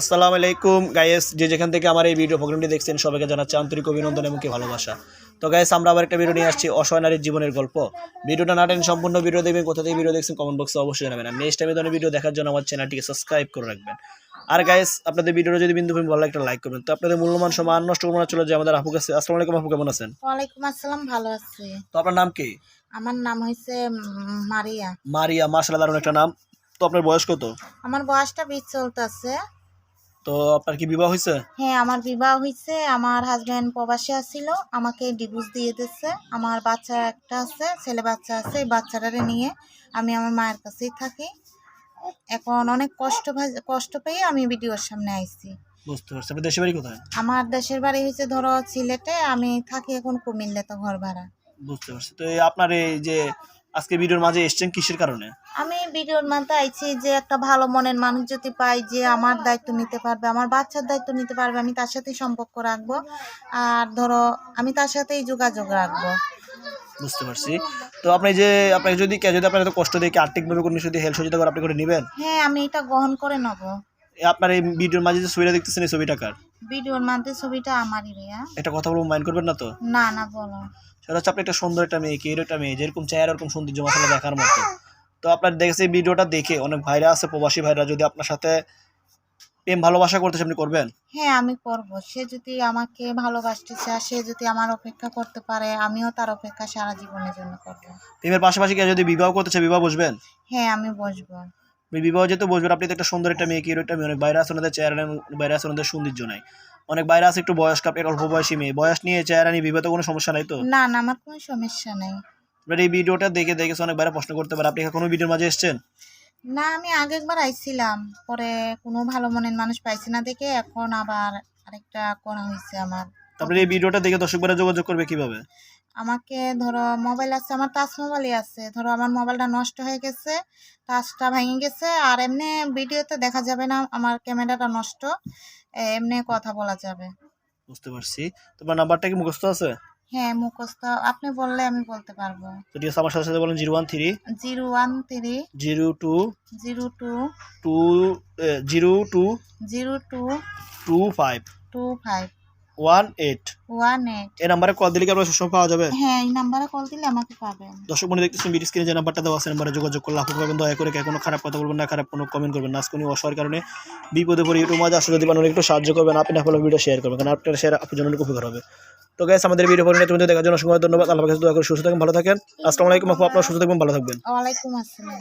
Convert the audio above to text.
আসসালামু আলাইকুম। গাইস যে যেখান থেকে আমার এই ভিডিও প্রোগ্রামটি দেখছেন সবাইকে জানাচ্ছি আন্তরিক অভিনন্দন এবং কি ভালোবাসা। তো গাইস আমরা আবার একটা ভিডিও নিয়ে আসছি অসহায় নারীর জীবনের গল্প। ভিডিওটা না টেন সম্পূর্ণ ভিডিও দেখবেন কোথা থেকে ভিডিও দেখছেন কমেন্ট বক্সে অবশ্যই জানাবেন। আর নেক্সট টাইমে ধরনের ভিডিও দেখার জন্য আমার চ্যানেলটিকে সাবস্ক্রাইব করে রাখবেন। আর গাইস আপনাদের ভিডিওটা যদি বিন্দু ভালো একটা লাইক করবেন। তো আপনাদের মূল্যবান সময় আর নষ্ট করব না চলে যায় আমাদের আপু কাছে আসসালামু আলাইকুম আপু কেমন আছেন? ওয়ালাইকুম আসসালাম ভালো আছি। তো আপনার নাম কি? আমার নাম হয়েছে মারিয়া। মারিয়া মাশাআল্লাহ দারুণ একটা নাম। তো আপনার বয়স কত? আমার বয়সটা বিশ চলতেছে। তো আপনার কি বিবাহ হয়েছে? হ্যাঁ আমার বিবাহ হয়েছে। আমার হাজব্যান্ড প্রবাসী আসছিল আমাকে ডিভোর্স দিয়ে দিচ্ছে আমার বাচ্চা একটা আছে ছেলে বাচ্চা আছে এই বাচ্চাটারে নিয়ে আমি আমার মায়ের কাছেই থাকি। এখন অনেক কষ্ট কষ্ট পেয়ে আমি ভিডিওর সামনে আইছি। বুঝতে পারছি। আপনার দেশের বাড়ি কোথায়? আমার দেশের বাড়ি হয়েছে ধরো সিলেটে আমি থাকি এখন কুমিল্লাতে ঘর ভাড়া। বুঝতে পারছি। তো এই আপনার এই যে আজকে ভিডিওর মাঝে এসছেন কিসের কারণে? আমি ভিডিওর মধ্যে আইছি যে একটা ভালো মনের মানুষ যদি পাই যে আমার দায়িত্ব নিতে পারবে আমার বাচ্চার দায়িত্ব নিতে পারবে আমি তার সাথেই সম্পর্ক রাখব। আর ধরো আমি তার সাথেই যোগাযোগ রাখব। বুঝতে পারছি। তো আপনি যে আপনাকে যদি যদি আপনার এত কষ্ট দেখে আর্থিকভাবে কোনো যদি হেল্প সহযোগিতা করে আপনি করে নেবেন? হ্যাঁ আমি এটা গ্রহণ করে নেব। আপনার এই ভিডিওর মাঝে যে ছবিটা দেখতেছেন এই ছবিটা কার? ভিডিওর মধ্যে ছবিটা আমারই রিয়া এটা কথা বলব মাইন্ড করবেন না তো? না না বলো। সেটা হচ্ছে আপনি একটা সুন্দর একটা মেয়ে কি একটা মেয়ে যেরকম চেহারা এরকম সৌন্দর্য মাসালা দেখার মতো। তো আপনার দেখেছে এই ভিডিওটা দেখে অনেক ভাইরা আছে প্রবাসী ভাইরা যদি আপনার সাথে প্রেম ভালোবাসা করতে আপনি করবেন? হ্যাঁ আমি করব। সে যদি আমাকে ভালোবাসতে চায় সে যদি আমার অপেক্ষা করতে পারে আমিও তার অপেক্ষা সারা জীবনের জন্য করব। প্রেমের পাশাপাশি কেউ যদি বিবাহ করতে চায় বিবাহ বসবেন? হ্যাঁ আমি বসবো। বিবাহ যেহেতু বসবেন আপনি তো একটা সুন্দর একটা মেয়ে কি একটা মেয়ে? অনেক বাইরে আছে ওনাদের চেহারা বাইরে আছে ওনাদের সৌন্দর্য নাই। অনেক বাইরে আছে একটু বয়স্ক আপনি অল্প বয়সী মেয়ে। বয়স নিয়ে চেহারা নিয়ে বিবাহ তো কোনো সমস্যা নাই তো? না না আমার কোনো সমস্যা নেই। আপনার এই ভিডিওটা দেখে দেখে অনেক বাইরে প্রশ্ন করতে পারে। আপনি কি কোনো ভিডিওর মাঝে এসেছেন? না আমি আগে একবার আইছিলাম। পরে কোনো ভালো মনের মানুষ পাইছি না দেখে এখন আবার আরেকটা করা হয়েছে আমার। তারপরে এই ভিডিওটা দেখে দর্শক বাইরে যোগাযোগ করবে কীভাবে? আমাকে ধরো মোবাইল আছে আমার টাচ মোবাইলই আছে। ধরো আমার মোবাইলটা নষ্ট হয়ে গেছে টাচটা ভেঙে গেছে আর এমনি ভিডিওতে দেখা যাবে না আমার ক্যামেরাটা নষ্ট। এমনি কথা বলা যাবে। বুঝতে পারছি। তোমার নাম্বারটা কি মুখস্থ আছে? হ্যাঁ মুখস্থ। আপনি বললে আমি বলতে পারব। আছে আমার সাথে সাথে বলেন zero one three. Zero one three. Zero two. Zero two. Two zero two. Zero two. Two five. Two five. One eight one eight এই নাম্বারে কল দিলে কি আপনার সবসময় পাওয়া যাবে? হ্যাঁ এই নাম্বারে কল দিলে আমাকে পাবেন। দর্শক মনে দেখতেছেন ভিডিও স্ক্রিনে যে নাম্বারটা দেওয়া আছে নাম্বারে যোগাযোগ করলে আপনি পাবেন দয়া করে কোনো খারাপ কথা বলবেন না খারাপ কোনো কমেন্ট করবেন না। আজকে উনি অসহায়ের কারণে বিপদে পড়ে ইউটিউব মাঝে আসলে একটু সাহায্য করবেন। আপনি আপনার ভিডিও শেয়ার করবেন কারণ আপনার শেয়ার আপনার জন্য উপকার হবে। তো গ্যাস আমাদের ভিডিও দেখার জন্য সময় ধন্যবাদ। আল্লাহ কাছে দোয়া করে সুস্থ থাকবেন ভালো থাকেন। আসসালামু আলাইকুম আপু আপনার সুস্থ থাকবেন ভালো থাকবেন। ওয়ালাইকুম আসসালাম।